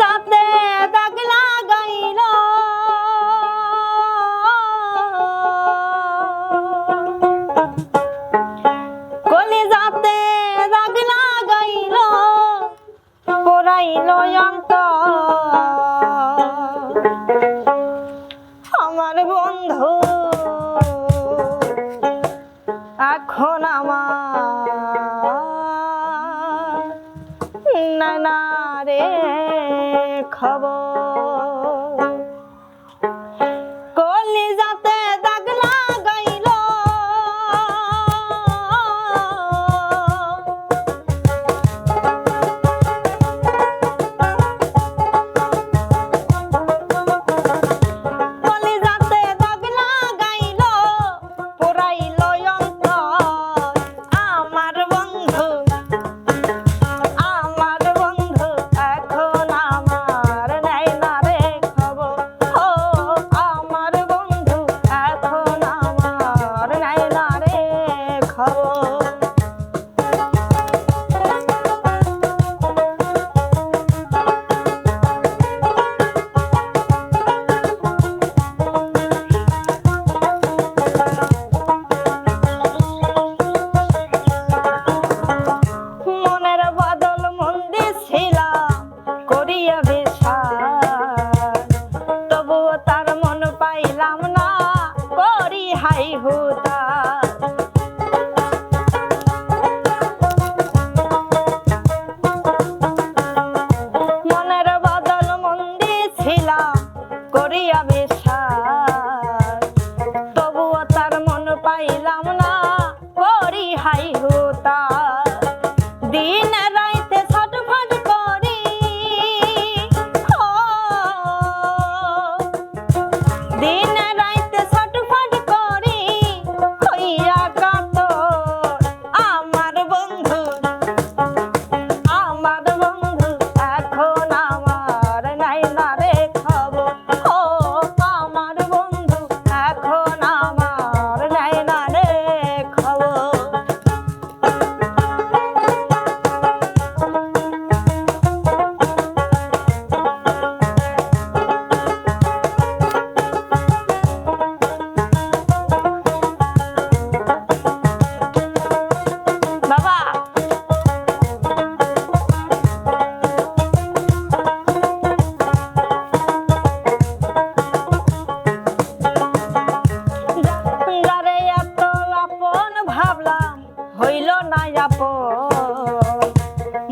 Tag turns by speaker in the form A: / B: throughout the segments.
A: যাতে দাগ লাগাইল। কলি যাতে দাগ লাগাইল, পড়াইল অন্ত আমার বন্ধু, এখন আমার না রে।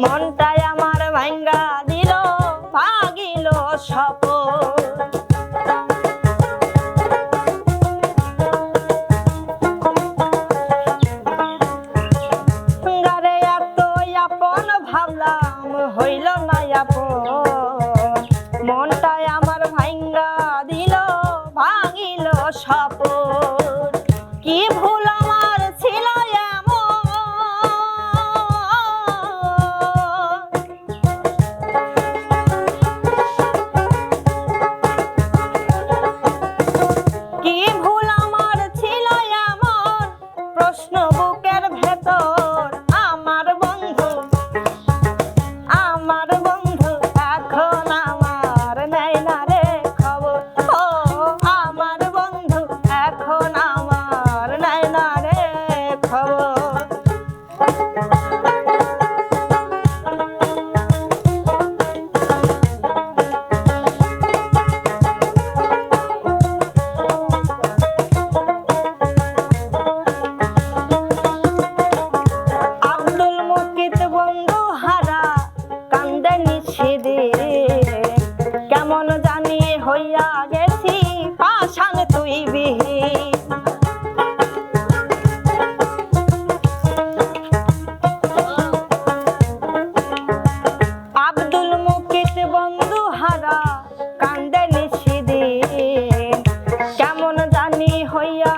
A: মন 可以呀